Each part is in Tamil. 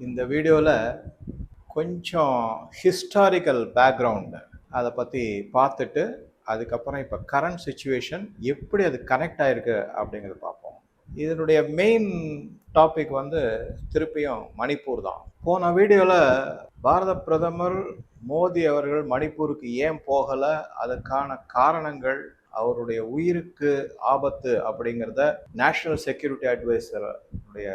இந்த வீடியோவில் கொஞ்சம் ஹிஸ்டாரிக்கல் பேக்ரவுண்டு அதை பற்றி பார்த்துட்டு அதுக்கப்புறம் இப்போ கரண்ட் சுச்சுவேஷன் எப்படி அது கனெக்ட் ஆகிருக்கு அப்படிங்கிறத பார்ப்போம். இதனுடைய மெயின் டாபிக் வந்து திருப்பியும் மணிப்பூர் தான். போன வீடியோவில் பாரத பிரதமர் மோடி அவர்கள் மணிப்பூருக்கு ஏன் போகலை அதுக்கான காரணங்கள் அவருடைய உயிருக்கு ஆபத்து அப்படிங்கிறத நேஷனல் செக்யூரிட்டி அட்வைசருடைய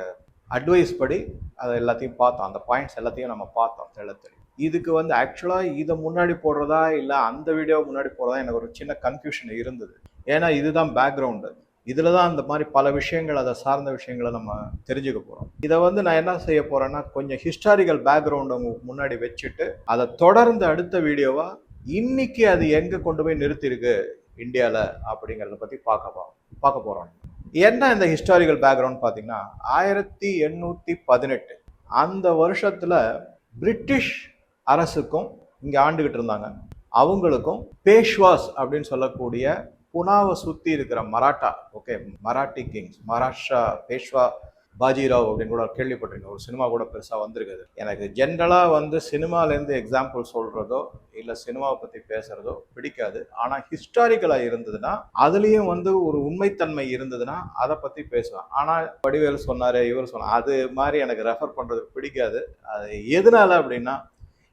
அட்வைஸ் படி அதை எல்லாத்தையும் பார்த்தோம். அந்த பாயிண்ட்ஸ் எல்லாத்தையும் நம்ம பார்த்தோம் தெளத்தெளி இதுக்கு வந்து ஆக்சுவலாக இதை முன்னாடி போடுறதா இல்லை அந்த வீடியோ முன்னாடி போடுறதா எனக்கு ஒரு சின்ன கன்ஃபியூஷன் இருந்தது. ஏன்னா இதுதான் பேக்ரவுண்டு இதில் தான் அந்த மாதிரி பல விஷயங்கள் அதை சார்ந்த விஷயங்களை நம்ம தெரிஞ்சுக்க போகிறோம் இதை வந்து நான் என்ன செய்ய போகிறேன்னா கொஞ்சம் ஹிஸ்டாரிக்கல் பேக்ரவுண்டு உங்களுக்கு முன்னாடி வச்சுட்டு அதை தொடர்ந்து அடுத்த வீடியோவாக இன்னைக்கு அது எங்கே கொண்டு போய் நிறுத்திருக்கு இந்தியாவில் அப்படிங்கிறத பற்றி பார்க்க போகிறோம் பார்க்க போகிறோம் என்ன இந்த ஹிஸ்டாரிக்கல் பேக்ரவுண்ட் பார்த்தீங்கன்னா ஆயிரத்தி எண்ணூற்றி பதினெட்டு. அந்த வருஷத்தில் பிரிட்டிஷ் அரசுக்கும் இங்கே ஆண்டுகிட்டு இருந்தாங்க. அவங்களுக்கும் பேஷ்வாஸ் அப்படின்னு சொல்லக்கூடிய புனாவை சுற்றி இருக்கிற மராட்டா ஓகே மராட்டி கிங்ஸ் மகாராஷ்டிரா பேஷ்வா பாஜிராவ் அப்படின்னு கூட கேள்விப்பட்டிருக்கேன். ஒரு சினிமா கூட பெருசாக வந்திருக்குது. எனக்கு ஜென்ரலாக வந்து சினிமாலேருந்து எக்ஸாம்பிள் சொல்கிறதோ இல்லை சினிமாவை பற்றி பேசுகிறதோ பிடிக்காது. ஆனால் ஹிஸ்டாரிக்கலாக இருந்ததுன்னா அதுலேயும் வந்து ஒரு உண்மைத்தன்மை இருந்ததுன்னா அதை பற்றி பேசுவேன். ஆனால் வடிவேல் சொன்னார் இவர் சொன்னார் அது மாதிரி எனக்கு ரெஃபர் பண்ணுறது பிடிக்காது. அது எதனால அப்படின்னா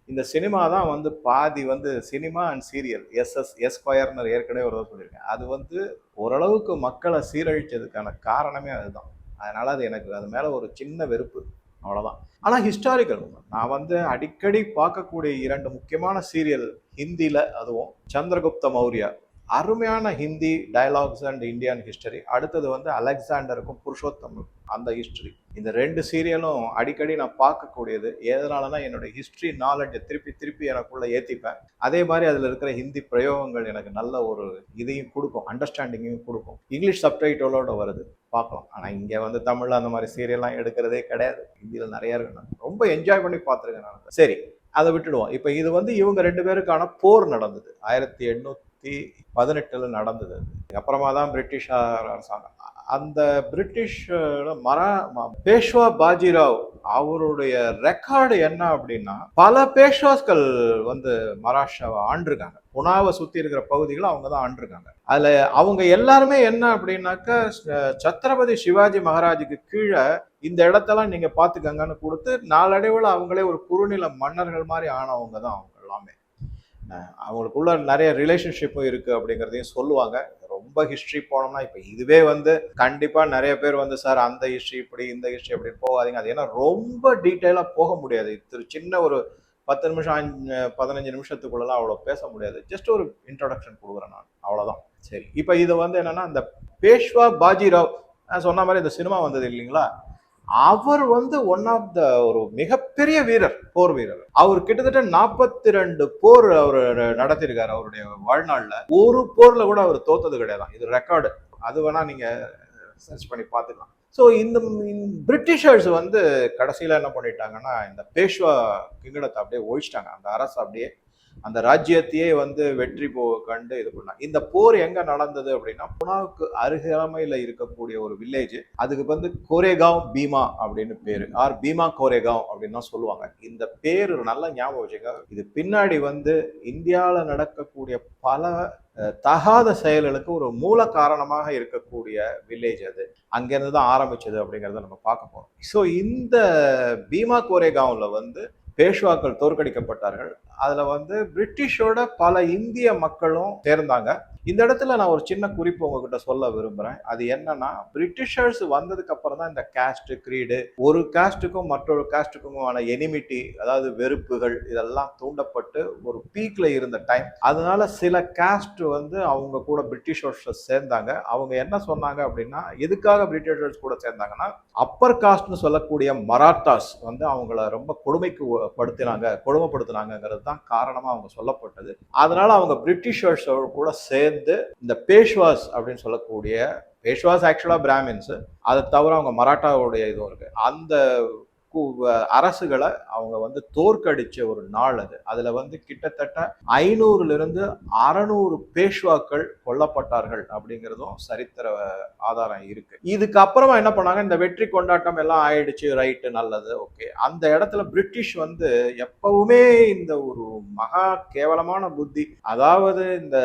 இந்த சினிமா தான் வந்து பாதி வந்து cinema and serial S S எஸ்கொயர்னு ஏற்கனவே ஒரு சொல்லியிருக்கேன். அது வந்து ஓரளவுக்கு மக்களை சீரழிச்சதுக்கான காரணமே அதுதான். அதனால் அது எனக்கு அது மேலே ஒரு சின்ன வெறுப்பு. அவ்வளோதான் ஆனால் ஹிஸ்டாரிக்கல் நான் வந்து அடிக்கடி பார்க்கக்கூடிய இரண்டு முக்கியமான சீரியல் ஹிந்தியில் அதுவும் சந்திரகுப்த மௌரியா. அருமையான Hindi dialogues and Indian history அடுத்தது வந்து அலெக்சாண்டருக்கும் புருஷோத்தமும் அந்த ஹிஸ்டரி இந்த ரெண்டு சீரியலும் அடிக்கடி நான் பார்க்கக்கூடியது. எதனாலனா என்னோட ஹிஸ்ட்ரி நாலேஜை திருப்பி திருப்பி எனக்குள்ளே ஏற்றிப்பேன் அதே மாதிரி அதில் இருக்கிற ஹிந்தி பிரயோகங்கள் எனக்கு நல்ல ஒரு இதையும் கொடுக்கும் அண்டர்ஸ்டாண்டிங்கையும் கொடுக்கும். இங்கிலீஷ் சப்டைட்டிலோட வருது. பார்க்கலாம். ஆனால் இங்கே வந்து தமிழில் அந்த மாதிரி சீரியல்லாம் எடுக்கிறதே கிடையாது. ஹிந்தியில் நிறைய இருக்கு. நான் ரொம்ப என்ஜாய் பண்ணி பார்த்துருக்கேன் நான். சரி அதை விட்டுடுவோம். இப்போ இது வந்து இவங்க ரெண்டு பேருக்கான போர் நடந்தது. ஆயிரத்தி எண்ணூற்றி பதினெட்டில் நடந்தது அப்புறமா தான் பிரிட்டிஷ் அரசாங்கம். அந்த பிரிட்டிஷ் மரா பேஷ்வா பாஜிராவ் அவருடைய ரெக்கார்டு என்ன அப்படின்னா பல பேஷ்வாஸ்கள் வந்து மகாராஷ்டிராவை ஆண்டிருக்காங்க. புனாவை சுற்றி இருக்கிற பகுதிகளை அவங்க தான் ஆண்டிருக்காங்க. அதில் அவங்க எல்லாருமே என்ன அப்படின்னாக்கா சத்ரபதி சிவாஜி மகாராஜுக்கு கீழே இந்த இடத்தெல்லாம் நீங்கள் பார்த்துக்கங்கன்னு கொடுத்து நாளடைவில் அவங்களே ஒரு குறுநில மன்னர்கள் மாதிரி ஆனவங்க தான் அவங்க எல்லாமே. அவங்களுக்குள்ள நிறைய ரிலேஷன்ஷிப்பும் இருக்கு அப்படிங்கிறதையும் சொல்லுவாங்க. ரொம்ப ஹிஸ்ட்ரி போனோம்னா இப்போ இதுவே வந்து கண்டிப்பா நிறைய பேர் வந்து சார் அந்த ஹிஸ்ட்ரி இப்படி இந்த ஹிஸ்ட்ரி அப்படின்னு போகாதீங்க. அது ஏன்னா ரொம்ப டீட்டெயிலாக போக முடியாது. இது சின்ன ஒரு பத்து நிமிஷம் பதினஞ்சு நிமிஷத்துக்குள்ளலாம் அவ்வளோ பேச முடியாது. ஜஸ்ட் ஒரு இன்ட்ரடக்ஷன் கொடுக்குறேன் நான். அவ்வளோதான். சரி. இப்போ இது வந்து என்னன்னா இந்த பேஷ்வா பாஜிராவ் நான் சொன்ன மாதிரி இந்த சினிமா வந்தது இல்லைங்களா? அவர் வந்து ஒன் ஆஃப் த ஒரு மிகப்பெரிய வீரர் போர் வீரர். அவர் கிட்டத்தட்ட நாற்பத்தி ரெண்டு போர் அவர் நடத்திருக்காரு அவருடைய வாழ்நாள்ல. ஒரு போர்ல கூட அவர் தோத்தது கிடையாது. இது ரெக்கார்டு அது வேணா நீங்க சர்ச் பண்ணி பார்த்துக்கலாம். ஸோ இந்த பிரிட்டிஷர்ஸ் வந்து கடைசியில் என்ன பண்ணிட்டாங்கன்னா இந்த பேஷ்வா கிங்கடத்தை அப்படியே ஒழிச்சிட்டாங்க. அந்த அரசு அப்படியே அந்த ராஜ்யத்தையே வந்து வெற்றி போ கண்டு இது பண்ணாங்க இந்த போர் எங்க நடந்தது அப்படின்னா புனாவுக்கு அருகாமையில் இருக்கக்கூடிய ஒரு வில்லேஜ் அதுக்கு வந்து கோரேகாவ் பீமா அப்படின்னு பேரு. ஆர் பீமா கோரேகாவ் அப்படின்னு தான் சொல்லுவாங்க. இந்த பேர் நல்ல ஞாபகம் வச்சுக்க இது பின்னாடி வந்து இந்தியாவில் நடக்கக்கூடிய பல தகாத செயல்களுக்கு ஒரு மூல காரணமாக இருக்கக்கூடிய வில்லேஜ் அது. அங்கேருந்து தான் ஆரம்பிச்சது அப்படிங்கிறத நம்ம பார்க்க போறோம். ஸோ இந்த பீமா கோரேகாவில் வந்து பேஷ்வாக்கள் தோற்கடிக்கப்பட்டார்கள். அதில் வந்து பிரிட்டிஷோட பல இந்திய மக்களும் சேர்ந்தாங்க. இந்த இடத்துல நான் ஒரு சின்ன குறிப்பு உங்ககிட்ட சொல்ல விரும்புகிறேன் அது என்னன்னா பிரிட்டிஷர்ஸ் வந்ததுக்கு அப்புறம் தான் இந்த காஸ்ட் கிரீடு ஒரு காஸ்ட்டுக்கும் மற்றொரு காஸ்ட்டுக்குமான எனிமிட்டி அதாவது வெறுப்புகள் இதெல்லாம் தூண்டப்பட்டு ஒரு பீக்ல இருந்த டைம் அதனால சில காஸ்ட் வந்து அவங்க கூட பிரிட்டிஷர்ஸ் சேர்ந்தாங்க. அவங்க என்ன சொன்னாங்க அப்படின்னா எதுக்காக பிரிட்டிஷர்ஸ் கூட சேர்ந்தாங்கன்னா அப்பர் காஸ்ட்னு சொல்லக்கூடிய மராத்தாஸ் வந்து அவங்கள ரொம்ப கொடுமைக்கு படுத்தினாங்க கொடுமைப்படுத்தினாங்கிறது தான் காரணமாக அவங்க சொல்லப்பட்டது. அதனால அவங்க பிரிட்டிஷர்ஸ் கூட சேர்ந்து இந்த பேஷ்வாஸ் அப்படின்னு சொல்லக்கூடிய பேஷ்வாஸ் ஆக்சுவலாக பிராமின்ஸு அதை தவிர அவங்க மராட்டாவுடைய இதுவும் இருக்குது அந்த அரசுகளை அவங்க வந்து தோற்கடிச்ச ஒரு நாள் அது. அதுல வந்து கிட்டத்தட்ட ஐநூறுல இருந்து அறநூறு பேஷ்வாக்கள் கொல்லப்பட்டார்கள் அப்படிங்கிறதும் சரித்திர ஆதாரம் இருக்கு. இதுக்கப்புறமா என்ன பண்ணாங்க? இந்த வெற்றி கொண்டாட்டம் எல்லாம் ஆயிடுச்சு ரைட்டு நல்லது ஓகே அந்த இடத்துல பிரிட்டிஷ் வந்து எப்பவுமே இந்த ஒரு மகா கேவலமான புத்தி அதாவது இந்த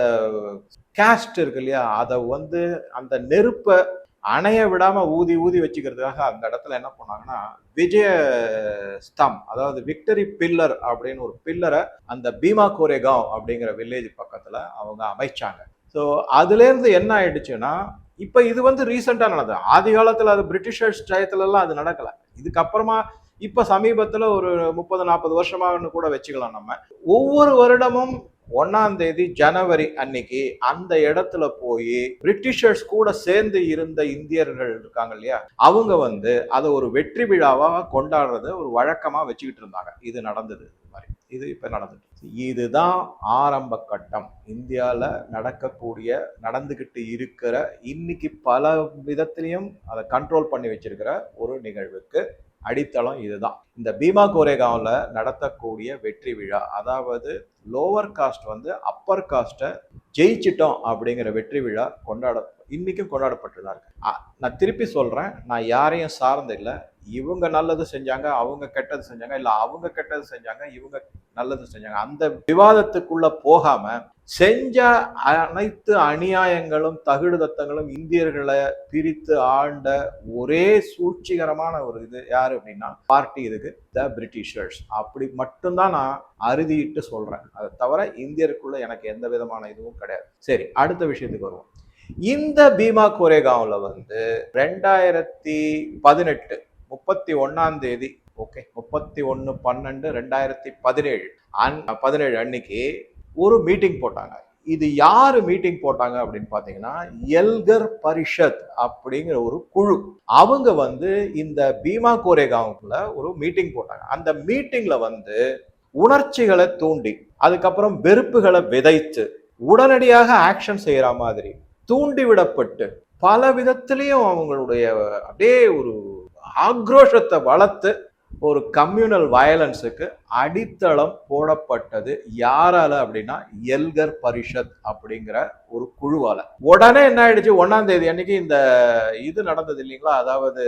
கேஸ்ட் இருக்கு இல்லையா? அதை வந்து அந்த நெருப்பை அணைய விடாம ஊதி ஊதி வச்சுக்கிறதுக்காக அந்த இடத்துல என்ன பண்ணாங்கன்னா விஜய ஸ்தம் அதாவது விக்டரி பில்லர் அப்படின்னு ஒரு பில்லரை அந்த பீமா கோரேகாவ் அப்படிங்கிற வில்லேஜ் பக்கத்துல அவங்க அமைச்சாங்க. ஸோ அதுலேருந்து என்ன ஆயிடுச்சுன்னா இப்ப இது வந்து ரீசெண்டா நடந்தது. ஆதி காலத்துல அது பிரிட்டிஷர்ஸ் டயத்துலலாம் அது நடக்கல. இதுக்கப்புறமா இப்ப சமீபத்துல ஒரு முப்பது நாற்பது வருஷமாகனு கூட வச்சுக்கலாம் நம்ம. ஒவ்வொரு வருடமும் ஒன்னாம் தேதி ஜனவரி அன்னைக்கு அந்த இடத்துல போய் பிரிட்டிஷர்ஸ் கூட சேர்ந்து இருந்த இந்தியர்கள் இருக்காங்க இல்லையா? அவங்க வந்து அதை ஒரு வெற்றி விழாவா கொண்டாடுறத ஒரு வழக்கமா வச்சுக்கிட்டு இருந்தாங்க. இது நடந்தது இது மாதிரி. இது இப்ப நடந்துட்டு இதுதான் ஆரம்ப கட்டம். இந்தியால நடக்கக்கூடிய நடந்துகிட்டு இருக்கிற இன்னைக்கு பல விதத்திலையும் அதை கண்ட்ரோல் பண்ணி வச்சிருக்கிற ஒரு நிகழ்வுக்கு அடித்தளம் இதுதான். இந்த பீமா கோரேகாவில் நடத்தக்கூடிய வெற்றி விழா அதாவது லோவர் காஸ்ட் வந்து அப்பர் காஸ்ட்டை ஜெயிச்சிட்டோம் அப்படிங்கிற வெற்றி விழா கொண்டாட இன்னைக்கும் கொண்டாடப்பட்டுதான் இருக்கு. நான் திருப்பி சொல்கிறேன் நான் யாரையும் சார்ந்து இல்லை. இவங்க நல்லது செஞ்சாங்க அவங்க கெட்டது செஞ்சாங்க இல்லை அவங்க கெட்டது செஞ்சாங்க இவங்க நல்லது செஞ்சாங்க. அந்த விவாதத்துக்குள்ளே போகாமல் செஞ்ச அனைத்து அநியாயங்களும் தகுடுதத்தங்களும் இந்தியர்களை பிரித்து ஆண்ட ஒரே சூழ்ச்சிகரமான ஒரு இது யாரு அப்படின்னா பார்ட்டி இதுக்கு த பிரிட்டிஷர்ஸ் அப்படி மட்டும்தான் நான் அறுதிட்டு சொல்றேன். அதை தவிர இந்தியருக்குள்ள எனக்கு எந்த விதமான இதுவும் கிடையாது. சரி அடுத்த விஷயத்துக்கு வருவோம். இந்த பீமா கோரேகாவில் வந்து ரெண்டாயிரத்தி பதினெட்டு முப்பத்தி ஒன்னாம் தேதி ஓகே முப்பத்தி ஒன்று பன்னெண்டு ரெண்டாயிரத்தி பதினேழு அன் பதினேழு அன்னைக்கு ஒரு மீட்டிங் போட்டாங்க. இது யாரு மீட்டிங் போட்டாங்க அப்படின்னு பாத்தீங்கன்னா எல்கர் பரிஷத் அப்படிங்கிற ஒரு குழு. அவங்க வந்து இந்த பீமா கோரேகாவுக்குள்ள ஒரு மீட்டிங் போட்டாங்க. அந்த மீட்டிங்ல வந்து உணர்ச்சிகளை தூண்டி அதுக்கப்புறம் வெறுப்புகளை விதைத்து உடனடியாக ஆக்ஷன் செய்யற மாதிரி தூண்டி விடப்பட்டு பல விதத்திலையும் அவங்களுடைய அப்படியே ஒரு ஆக்ரோஷத்தை வளர்த்து ஒரு கம்யூனல் வயலன்ஸுக்கு அடித்தளம் போடப்பட்டது யாரால அப்படின்னா எல்கர் பரிஷத் அப்படிங்கிற ஒரு குழுவால. உடனே என்ன ஆயிடுச்சு? ஒன்னாம் தேதி அன்னைக்கு இந்த இது நடந்தது இல்லைங்களா? அதாவது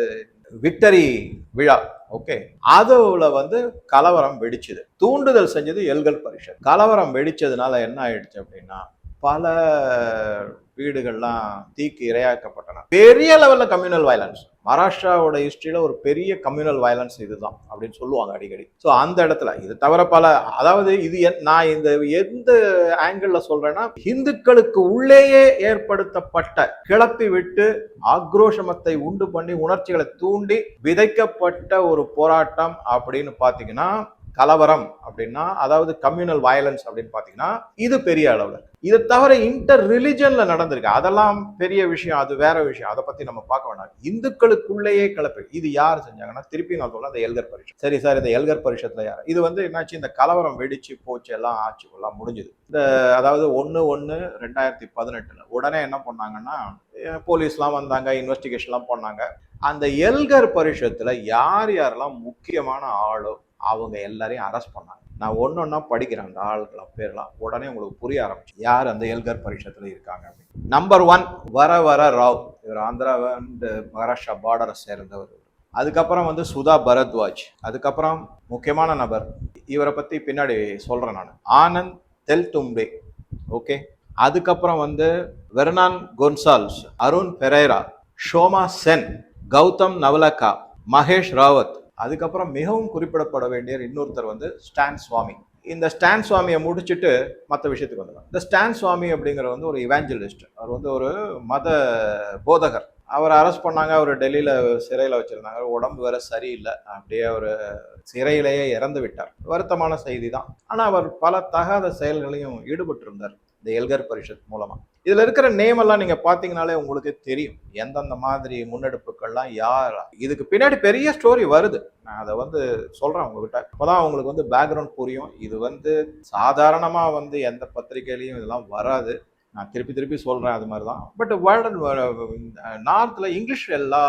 விக்டரி விழா. ஓகே அதுல வந்து கலவரம் வெடிச்சது. தூண்டுதல் செஞ்சது எல்கர் பரிஷத். கலவரம் வெடிச்சதுனால என்ன ஆயிடுச்சு அப்படின்னா பல வீடுகள்லாம் தீக்கு இரையாக்கப்பட்டன. பெரிய லெவல்ல கம்யூனல் வயலன்ஸ் மகாராஷ்டிராவோட ஹிஸ்ட்ரியில் ஒரு பெரிய கம்யூனல் வயலன்ஸ் இதுதான் அப்படின்னு சொல்லுவாங்க அடிக்கடி. ஸோ அந்த இடத்துல இது தவிர பல அதாவது இது என்- நான் இந்த எந்த ஆங்கிளில் சொல்றேன்னா இந்துக்களுக்கு உள்ளேயே ஏற்படுத்தப்பட்ட கிளப்பி விட்டு ஆக்ரோஷமத்தை உண்டு பண்ணி உணர்ச்சிகளை தூண்டி விதைக்கப்பட்ட ஒரு போராட்டம் அப்படின்னு பார்த்தீங்கன்னா கலவரம் அப்படின்னா அதாவது கம்யூனல் வயலன்ஸ் அப்படின்னு பார்த்தீங்கன்னா இது பெரிய அளவில் இதை தவிர இன்டர் ரிலிஜன்ல நடந்திருக்கு. அதெல்லாம் பெரிய விஷயம் அது வேற விஷயம். அதை பத்தி நம்ம பார்க்க வேண்டாம் இந்துக்களுக்குள்ளேயே கலப்பு இது யார் செஞ்சாங்கன்னா திருப்பி நான் சொல்ல அந்த எல்கர் பரிஷத். சரி சார் இந்த எல்கர் பரிஷத்துல யார்? இது வந்து என்னாச்சு? இந்த கலவரம் வெடிச்சு போச்சு எல்லாம் ஆச்சு எல்லாம் முடிஞ்சுது. இந்த அதாவது ஒன்று ஒன்று ரெண்டாயிரத்தி பதினெட்டுல உடனே என்ன பண்ணாங்கன்னா போலீஸ்லாம் வந்தாங்க இன்வெஸ்டிகேஷன்லாம் பண்ணாங்க. அந்த எல்கர் பரிஷத்துல யார் யாரெல்லாம் முக்கியமான ஆளோ அவங்க எல்லாரையும் அரெஸ்ட் பண்ணாங்க. நான் ஒன்று ஒன்றா படிக்கிறேன். அந்த ஆளுகளை பேர்லாம் உடனே உங்களுக்கு புரிய ஆரம்பிச்சு யார் அந்த எல்கர் பரிஷத்தில் இருக்காங்க அப்படின்னு. நம்பர் ஒன் வர வர ராவ். இவர் ஆந்திரா அண்ட் மகாராஷ்டிரா பார்டரை சேர்ந்தவர் அதுக்கப்புறம் வந்து சுதா பரத்வாஜ். அதுக்கப்புறம் முக்கியமான நபர் இவரை பற்றி பின்னாடி சொல்கிறேன் நான். ஆனந்த் தெல் தும்பே ஓகே அதுக்கப்புறம் வந்து வெர்னான் கொன்சால்ஸ் அருண் பெரேரா ஷோமா சென் கௌதம் நவலக்கா மகேஷ் ராவத். அதுக்கப்புறம் மிகவும் குறிப்பிடப்பட வேண்டிய இன்னொருத்தர் வந்து ஸ்டான் சுவாமி. இந்த ஸ்டான் சுவாமியை முடிச்சுட்டு மற்ற விஷயத்துக்கு வந்துடும் இந்த ஸ்டான் சுவாமி அப்படிங்கிற வந்து ஒரு இவாஞ்சலிஸ்ட் அவர் வந்து ஒரு மத போதகர். அவரை அரெஸ்ட் பண்ணாங்க அவர் டெல்லியில் சிறையில் வச்சுருந்தாங்க. உடம்பு வேற சரியில்லை. அப்படியே அவர் சிறையிலேயே இறந்து விட்டார் வருத்தமான செய்தி தான். ஆனால் அவர் பல தகாத செயல்களையும் ஈடுபட்டிருந்தார். இந்த எல்கர் பரிஷத் மூலமாக இதில் இருக்கிற நேம் எல்லாம் நீங்கள் பார்த்தீங்கனாலே உங்களுக்கு தெரியும். எந்தெந்த மாதிரி முன்னெடுப்புகள்லாம் யார் இதுக்கு பின்னாடி பெரிய ஸ்டோரி வருது. நான் அதை வந்து சொல்கிறேன் உங்ககிட்ட. தான் உங்களுக்கு வந்து பேக்ரவுண்ட் புரியும். இது வந்து சாதாரணமாக வந்து எந்த பத்திரிகையிலையும் இதெல்லாம் வராது. நான் திருப்பி திருப்பி சொல்கிறேன் அது மாதிரி தான் பட் வேர்ல்டு நார்த்தில் இங்கிலீஷ் எல்லா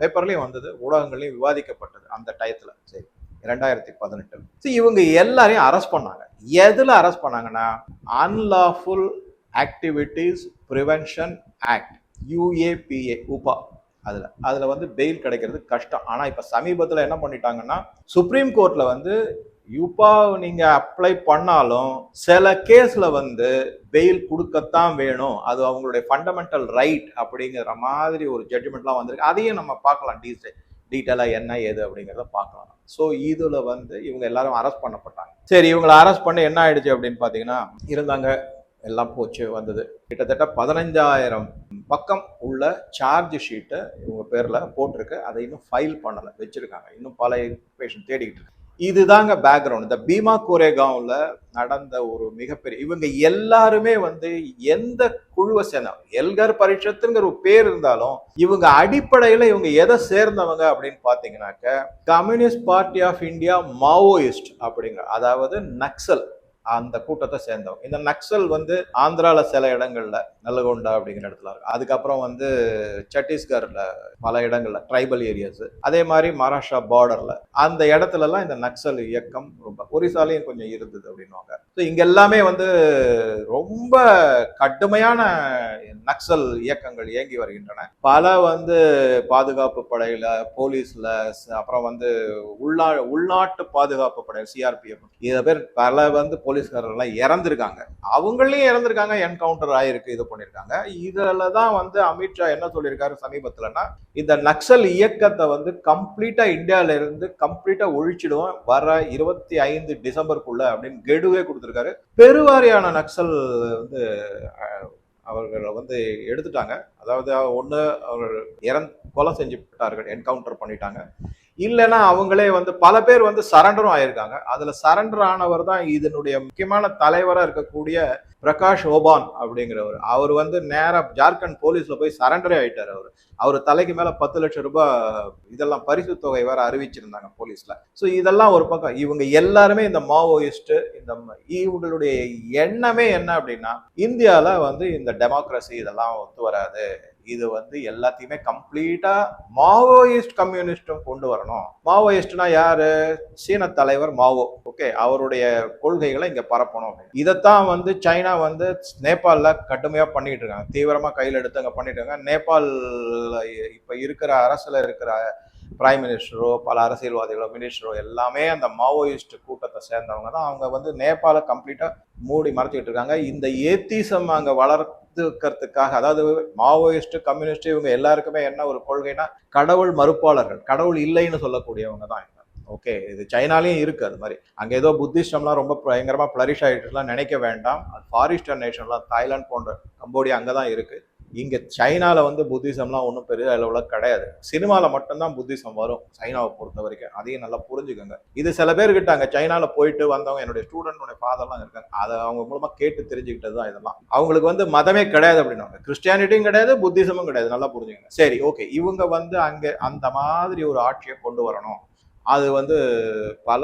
பேப்பர்லேயும் வந்தது. ஊடகங்கள்லையும் விவாதிக்கப்பட்டது அந்த டயத்தில் சரி. ரெண்டாயிரத்தி பதினெட்டு. ஸோ இவங்க எல்லாரையும் அரெஸ்ட் பண்ணாங்க. எதில் அரெஸ்ட் பண்ணாங்கன்னா unlawful activities prevention act UAPA உபா அதில் அதில் வந்து பெயில் கிடைக்கிறது கஷ்டம். ஆனால் இப்போ சமீபத்தில் என்ன பண்ணிட்டாங்கன்னா சுப்ரீம் கோர்ட்டில் வந்து யூபா நீங்கள் அப்ளை பண்ணாலும் சில கேஸில் வந்து பெயில் கொடுக்கத்தான் வேணும். அது அவங்களுடைய ஃபண்டமெண்டல் ரைட் அப்படிங்கிற மாதிரி ஒரு ஜட்ஜ்மெண்ட்லாம் வந்திருக்கு. அதையும் நம்ம பார்க்கலாம் டீசே டீட்டெயிலாக என்ன ஏது அப்படிங்கிறத பார்க்கலாம். ஸோ இதில் வந்து இவங்க எல்லாரும் அரெஸ்ட் பண்ணப்பட்டாங்க. சரி இவங்களை அரெஸ்ட் பண்ண என்ன ஆயிடுச்சு அப்படின்னு பார்த்தீங்கன்னா இருந்தாங்க எல்லாம் போச்சு வந்தது. கிட்டத்தட்ட பதினஞ்சாயிரம் பக்கம் உள்ள சார்ஜ் ஷீட்டை இவங்க பேரில் போட்டிருக்கு. அதை இன்னும் ஃபைல் பண்ணலை வச்சுருக்காங்க. இன்னும் பல இன்ஃபர்மேஷன் தேடிக்கிட்டு இருக்கு. இதுதாங்க பேக்ரவுண்ட் இந்த பீமா கோரேகாவில் நடந்த ஒரு மிகப்பெரிய இவங்க எல்லாருமே வந்து எந்த குழுவை சேர்ந்த எல்கர் பரிஷத்துங்கிற ஒரு பேர் இருந்தாலும் இவங்க அடிப்படையில் இவங்க எதை சேர்ந்தவங்க அப்படின்னு பார்த்தீங்கன்னாக்க communist party of India Maoist அப்படிங்கிற அதாவது நக்சல். அந்த கூட்டத்தை சேர்ந்தவங்க. இந்த நக்சல் வந்து ஆந்திராவில் சில இடங்களில் நல்லகொண்டா அப்படிங்கிற இடத்துல இருக்கு. அதுக்கப்புறம் வந்து சத்தீஸ்கரில் பல இடங்களில் ட்ரைபல் ஏரியாஸ் அதே மாதிரி மகாராஷ்டிரா பார்டரில் அந்த இடத்துலலாம் இந்த நக்சல் இயக்கம் ரொம்ப ஒரிசாலையும் கொஞ்சம் இருந்தது அப்படின்வாங்க ஸோ இங்கே எல்லாமே வந்து ரொம்ப கடுமையான நக்சல் இயக்கங்கள் இயங்கி வருகின்றன. பல வந்து பாதுகாப்பு படையில் போலீஸில் அப்புறம் வந்து உள்நா உள்நாட்டு பாதுகாப்பு படை சிஆர்பிஎஃப் இதை பேர் பல வந்து போலீஸ் போலீஸ்காரர்கள்லாம் இறந்திருக்காங்க. அவங்களையும் இறந்துருக்காங்க என்கவுண்டர் ஆயிருக்கு இது பண்ணியிருக்காங்க இதுல தான் வந்து அமித்ஷா என்ன சொல்லியிருக்காரு சமீபத்தில்னா இந்த நக்சல் இயக்கத்தை வந்து கம்ப்ளீட்டாக இந்தியாவிலேருந்து கம்ப்ளீட்டாக ஒழிச்சிடுவோம் வர இருபத்தி ஐந்து டிசம்பருக்குள்ள அப்படின்னு கெடுவே கொடுத்துருக்காரு. பெருவாரியான நக்சல் வந்து அவர்களை வந்து எடுத்துட்டாங்க. அதாவது ஒன்று அவர் இறந் கொலை செஞ்சு விட்டார்கள் என்கவுண்டர் பண்ணிட்டாங்க. இல்லைன்னா அவங்களே வந்து பல பேர் வந்து சரண்டரும் ஆயிருக்காங்க. அதுல சரண்டர் ஆனவர் தான் இதனுடைய முக்கியமான தலைவராக இருக்கக்கூடிய பிரகாஷ் ஓபான் அப்படிங்கிறவர். அவர் வந்து நேராக ஜார்க்கண்ட் போலீஸ்ல போய் சரண்டரே ஆயிட்டார் அவர். அவர் தலைக்கு மேல பத்து லட்சம் ரூபாய் இதெல்லாம் பரிசு தொகை வேற அறிவிச்சிருந்தாங்க போலீஸ்ல. ஸோ இதெல்லாம் ஒரு பக்கம். இவங்க எல்லாருமே இந்த மாவோயிஸ்ட் இந்த இவங்களுடைய எண்ணமே என்ன அப்படின்னா இந்தியாவில் வந்து இந்த டெமோக்ரஸி இதெல்லாம் ஒத்து வராது. இது வந்து எல்லாத்தையுமே கம்ப்ளீட்டா மாவோயிஸ்ட் கம்யூனிஸ்டும் கொண்டு வரணும். மாவோயிஸ்ட்னா யாரு? சீன தலைவர் மாவோ. ஓகே அவருடைய கொள்கைகளை இங்க பரப்பணும் இதைத்தான் வந்து சைனா வந்து நேபாளில் கடுமையா பண்ணிட்டு இருக்காங்க. தீவிரமா கையில் எடுத்து அங்க பண்ணிட்டு இருக்காங்க. நேபாளில் இப்ப இருக்கிற அரசுல இருக்கிற பிரைம் மினிஸ்டரோ பல அரசியல்வாதிகளோ மினிஸ்டரோ எல்லாமே அந்த மாவோயிஸ்ட் கூட்டத்தை சேர்ந்தவங்க தான். அவங்க வந்து நேபாள கம்ப்ளீட்டாக மூடி மறைச்சிட்டு இருக்காங்க. இந்த ஏத்திசம் அங்கே வளர்த்துக்கிறதுக்காக அதாவது மாவோயிஸ்ட் கம்யூனிஸ்ட் இவங்க எல்லாருக்குமே என்ன ஒரு கொள்கைனா கடவுள் மறுப்பாளர்கள் கடவுள் இல்லைன்னு சொல்லக்கூடியவங்க தான் ஓகே இது சைனாலையும் இருக்கு அது மாதிரி. அங்கே ஏதோ புத்திஸ்டம்லாம் ரொம்ப பயங்கரமாக பிளரிஷ் ஆகிட்டுலாம் நினைக்க வேண்டாம். அது ஃபாரிஸ்டர் நேஷன்லாம் தாய்லாந்து போன்ற கம்போடியா அங்கதான் இருக்குது இங்கே சைனாவில் வந்து புத்திசம்லாம் ஒன்றும் பெரிய அளவில் கிடையாது. சினிமாவில் மட்டும்தான் புத்திசம் வரும் சைனாவை பொறுத்த வரைக்கும். அதையும் நல்லா புரிஞ்சுக்கோங்க. இது சில பேர்கிட்ட அங்கே சைனாவில் போயிட்டு வந்தவங்க என்னுடைய ஸ்டூடெண்டோட ஃபாதர்லாம் இருக்காங்க. அதை அவங்க மூலமாக கேட்டு தெரிஞ்சுக்கிட்டது தான் இதெல்லாம். அவங்களுக்கு வந்து மதமே கிடையாது அப்படின்னாங்க. கிறிஸ்டியானிட்டியும் கிடையாது புத்திசமும் கிடையாது. நல்லா புரிஞ்சுக்கங்க. சரி ஓகே இவங்க வந்து அங்கே அந்த மாதிரி ஒரு ஆட்சியை கொண்டு வரணும். அது வந்து பல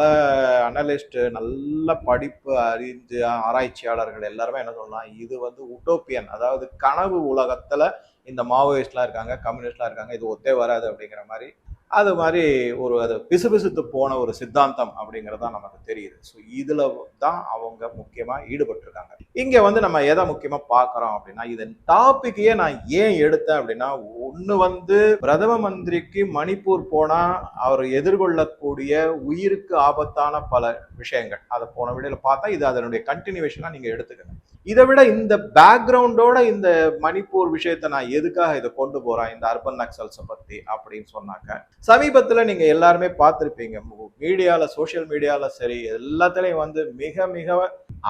அனலிஸ்ட் நல்ல படிப்பு அறிந்து ஆராய்ச்சியாளர்கள் எல்லாருமே என்ன சொல்லலாம் இது வந்து உட்டோப்பியன் அதாவது கனவு உலகத்துல இந்த மாவோயிஸ்ட்லாம் இருக்காங்க கம்யூனிஸ்ட்லாம் இருக்காங்க இது ஒத்தே வராது அப்படிங்கிற மாதிரி அது மாதிரி ஒரு அது பிசுபிசுத்து போன ஒரு சித்தாந்தம் அப்படிங்கிறது தான் நமக்கு தெரியுது. ஸோ இதில் தான் அவங்க முக்கியமாக ஈடுபட்டிருக்காங்க. இங்கே வந்து நம்ம எதை முக்கியமாக பார்க்குறோம் அப்படின்னா இதன் டாப்பிக்கையே நான் ஏன் எடுத்தேன் அப்படின்னா ஒன்று வந்து பிரதம மந்திரிக்கு மணிப்பூர் போனால் அவர் எதிர்கொள்ளக்கூடிய உயிருக்கு ஆபத்தான பல விஷயங்கள். அதை போன விடையில் பார்த்தா இது அதனுடைய கண்டினியூவேஷனாக நீங்கள் எடுத்துக்கணும் இதை விட இந்த பேக்ரவுண்டோட இந்த மணிப்பூர் விஷயத்தை நான் எதுக்காக இதை கொண்டு போறேன்? இந்த அர்பன் நக்சல்ஸை பத்தி அப்படின்னு சொன்னாக்க சமீபத்துல நீங்க எல்லாருமே பார்த்துருப்பீங்க. மீடியால சோஷியல் மீடியால சரி எல்லாத்துலயும் வந்து மிக மிக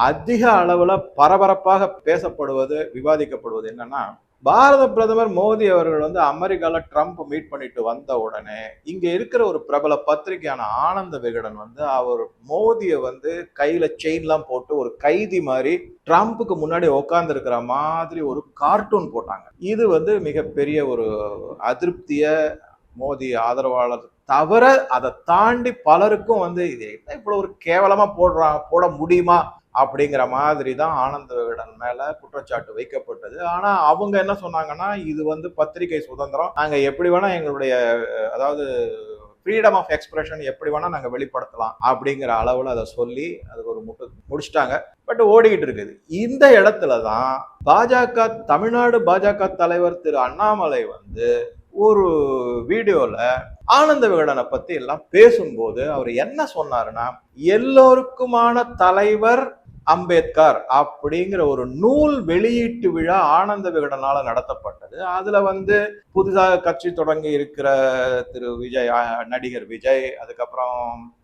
அதிக அளவுல பரபரப்பாக பேசப்படுவது விவாதிக்கப்படுவது என்னன்னா பாரத பிரதமர் மோடி அவர்கள் வந்து அமெரிக்காவில் ட்ரம்ப் மீட் பண்ணிட்டு வந்த உடனே இங்கே இருக்கிற ஒரு பிரபல பத்திரிகையான ஆனந்த விகடன் வந்து அவர் மோதியை வந்து கையில் செயின்லாம் போட்டு ஒரு கைதி மாதிரி ட்ரம்ப்புக்கு முன்னாடி உட்காந்துருக்கிற மாதிரி ஒரு கார்ட்டூன் போட்டாங்க. இது வந்து மிகப்பெரிய ஒரு அதிருப்தியை மோதி ஆதரவாளர் தவிர அதை தாண்டி பலருக்கும் வந்து இது என்ன ஒரு கேவலமாக போடுறாங்க போட முடியுமா? அப்படிங்கிற மாதிரி தான் ஆனந்த விகடன் மேல குற்றச்சாட்டு வைக்கப்பட்டது. ஆனா அவங்க என்ன சொன்னாங்கன்னா இது வந்து பத்திரிகை சுதந்திரம். நாங்க எப்படி வேணா எங்களுடைய அதாவது ஃப்ரீடம் ஆஃப் எக்ஸ்பிரஷன் எப்படி வேணால் நாங்கள் வெளிப்படுத்தலாம் அப்படிங்கிற அளவில் அதை சொல்லி அதுக்கு ஒரு முட்டு முடிச்சிட்டாங்க. பட் ஓடிக்கிட்டு இருக்குது. இந்த இடத்துல தான் பாஜக தமிழ்நாடு பாஜக தலைவர் திரு அண்ணாமலை வந்து ஒரு வீடியோவில் ஆனந்த விகடனை பற்றி எல்லாம் பேசும்போது அவர் என்ன சொன்னாருன்னா எல்லோருக்குமான தலைவர் அம்பேத்கர் அப்படிங்கிற ஒரு நூல் வெளியீட்டு விழா ஆனந்த விகடனால நடத்தப்பட்டது. அதுல வந்து புதிதாக கட்சி தொடங்கி இருக்கிற திரு விஜய் நடிகர் விஜய் அதுக்கப்புறம்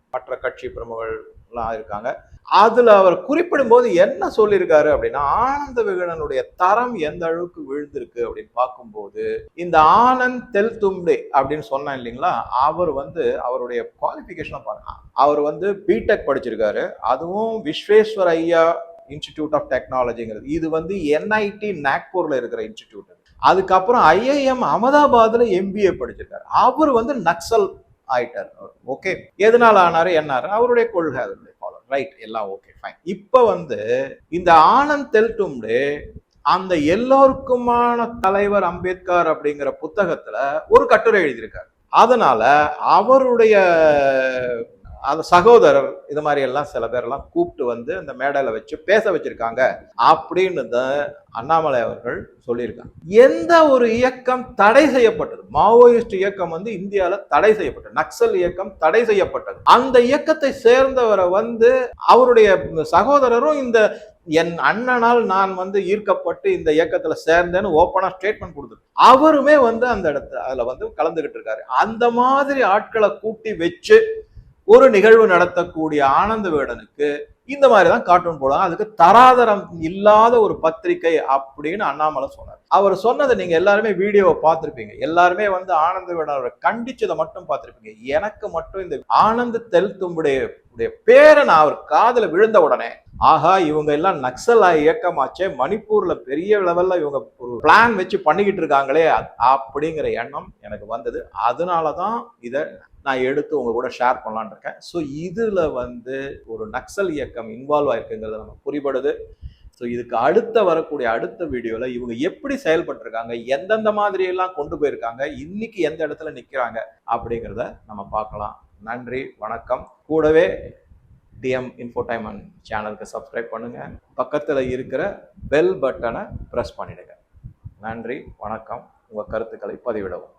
மற்ற கட்சி பிரமுகள்லாம் இருக்காங்க. அதுல அவர் குறிப்பிடும்போது என்ன சொல்லியிருக்காரு அப்படின்னா ஆனந்த விகடனுடைய தரம் எந்த அளவுக்கு விழுந்திருக்கு? அப்படின்னு பார்க்கும்போது இந்த ஆனந்த் தெல் தும்டே அப்படின்னு சொன்னேன் இல்லைங்களா அவர் வந்து அவருடைய குவாலிஃபிகேஷனை பாருங்க. அவர் வந்து பிடெக் படிச்சிருக்காரு. அதுவும் விஸ்வேஸ்வர் ஐயா இன்ஸ்டிடியூட் ஆஃப் டெக்னாலஜிங்கிறது இது வந்து என்ஐடி நாக்பூர்ல இருக்கிற இன்ஸ்டிடியூட் அதுக்கப்புறம் ஐஐஎம் அகமதாபாத்ல எம்பிஏ படிச்சிருக்காரு. அவர் வந்து நக்சல் ஆயிட்டார். ஓகே எதனால ஆனாரு? என்னாரு? அவருடைய கொள்கை அது. ரைட் எல்லாம் ஓகே ஃபைன் இப்போ வந்து இந்த ஆனந்த் தெல்டும்டே அந்த எல்லோருக்குமான தலைவர் அம்பேத்கர் அப்படிங்கிற புத்தகத்துல ஒரு கட்டுரை எழுதியிருக்காரு. அதனால அவருடைய அந்த சகோதரர் இது மாதிரி எல்லாம் சில பேரெல்லாம் கூப்பிட்டு வந்து அந்த மேடையில் வச்சு பேச வச்சிருக்காங்க அப்படின்னு தான் அண்ணாமலை அவர்கள் சொல்லியிருக்காங்க. எந்த ஒரு இயக்கம் தடை செய்யப்பட்டது? மாவோயிஸ்ட் இயக்கம் வந்து இந்தியாவில் தடை செய்யப்பட்டது. நக்சல் இயக்கம் தடை செய்யப்பட்டது. அந்த இயக்கத்தை சேர்ந்தவரை வந்து அவருடைய சகோதரரும் இந்த என் அண்ணனால் நான் வந்து ஈர்க்கப்பட்டு இந்த இயக்கத்துல சேர்ந்தேன்னு ஓப்பனா ஸ்டேட்மெண்ட் கொடுத்தது அவருமே வந்து அந்த இடத்துல அதுல வந்து கலந்துகிட்டு இருக்காரு. அந்த மாதிரி ஆட்களை கூட்டி வச்சு ஒரு நிகழ்வு நடத்தக்கூடிய ஆனந்த வேடனுக்கு இந்த மாதிரி தான் கார்ட்டூன் போடுவாங்க. அதுக்கு தராதரம் இல்லாத ஒரு பத்திரிகை அப்படின்னு அண்ணாமலை சொன்னார். அவர் சொன்னதை நீங்க எல்லாருமே வீடியோவை பார்த்துருப்பீங்க. எல்லாருமே வந்து ஆனந்த வேடனோட கண்டிச்சதை மட்டும் பார்த்துருப்பீங்க. எனக்கு மட்டும் இந்த ஆனந்த தெல்தும்புடைய பேரை நான் அவர் காதல விழுந்த உடனே ஆஹா இவங்க எல்லாம் நக்சல் இயக்கமாச்சே மணிப்பூர்ல பெரிய லெவல்ல இவங்க ஒரு பிளான் வச்சு பண்ணிக்கிட்டு இருக்காங்களே அப்படிங்கிற எண்ணம் எனக்கு வந்தது. அதனாலதான் இதை நான் எடுத்து உங்க கூட ஷேர் பண்ணலான்னு இருக்கேன். ஸோ இதில் வந்து ஒரு நக்சல் இயக்கம் இன்வால்வ் ஆயிருக்குங்கிறது நம்ம புரிபடுது. ஸோ இதுக்கு அடுத்த வரக்கூடிய அடுத்த வீடியோவில் இவங்க எப்படி செயல்பட்டிருக்காங்க எந்தெந்த மாதிரியெல்லாம் கொண்டு போயிருக்காங்க இன்னைக்கு எந்த இடத்துல நிற்கிறாங்க அப்படிங்கிறத நம்ம பார்க்கலாம். நன்றி வணக்கம். கூடவே டிஎம் இன்ஃபோடைன்மெண்ட் சேனலுக்கு சப்ஸ்கிரைப் பண்ணுங்கள் பக்கத்தில் இருக்கிற பெல் பட்டனை ப்ரெஸ் பண்ணிடுங்க. நன்றி வணக்கம். உங்கள் கருத்துக்களை பதிவிடவும்.